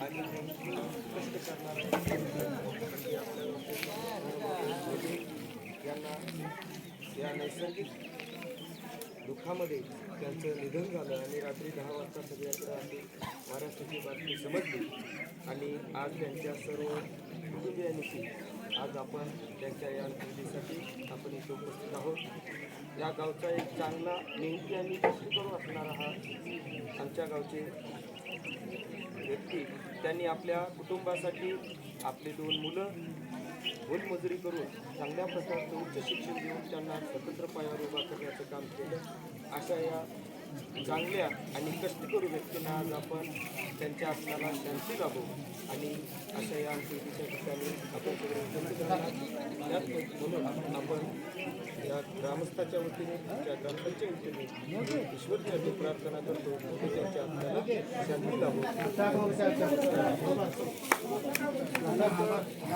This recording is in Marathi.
आणि कष्ट करणारा यांना या नैसर्गिक दुःखामध्ये त्यांचं निधन झालं आणि रात्री दहा वाजता सगळ्याकडे आम्ही महाराष्ट्राची बातमी समजली. आणि आज त्यांच्या सर्व कुटुंबियांशी आज आपण त्यांच्या या अंत्यविधीसाठी आपण इथे उपस्थित आहोत. या गावचा एक चांगला नेमकी आणि कष्टकरू असणारा हा आमच्या गावचे की त्यांनी आपल्या कुटुंबासाठी आपली दोन मुलं होलमजुरी करून चांगल्या प्रकारचं उच्च शिक्षण देऊन त्यांना स्वतंत्र पायावर उभा करण्याचं काम केलं. अशा या चांगल्या आणि कष्टकरू व्यक्तींना आज आपण त्यांच्या आत्म्याला शांती लाभू आणि अशा या अंत्यविधीच्या ठिकाणी आपण सगळे म्हणून आपण या ग्रामस्थाच्या वतीने त्या ग्रामस्थांच्या वतीने ईश्वरची अशी प्रार्थना करतो Sen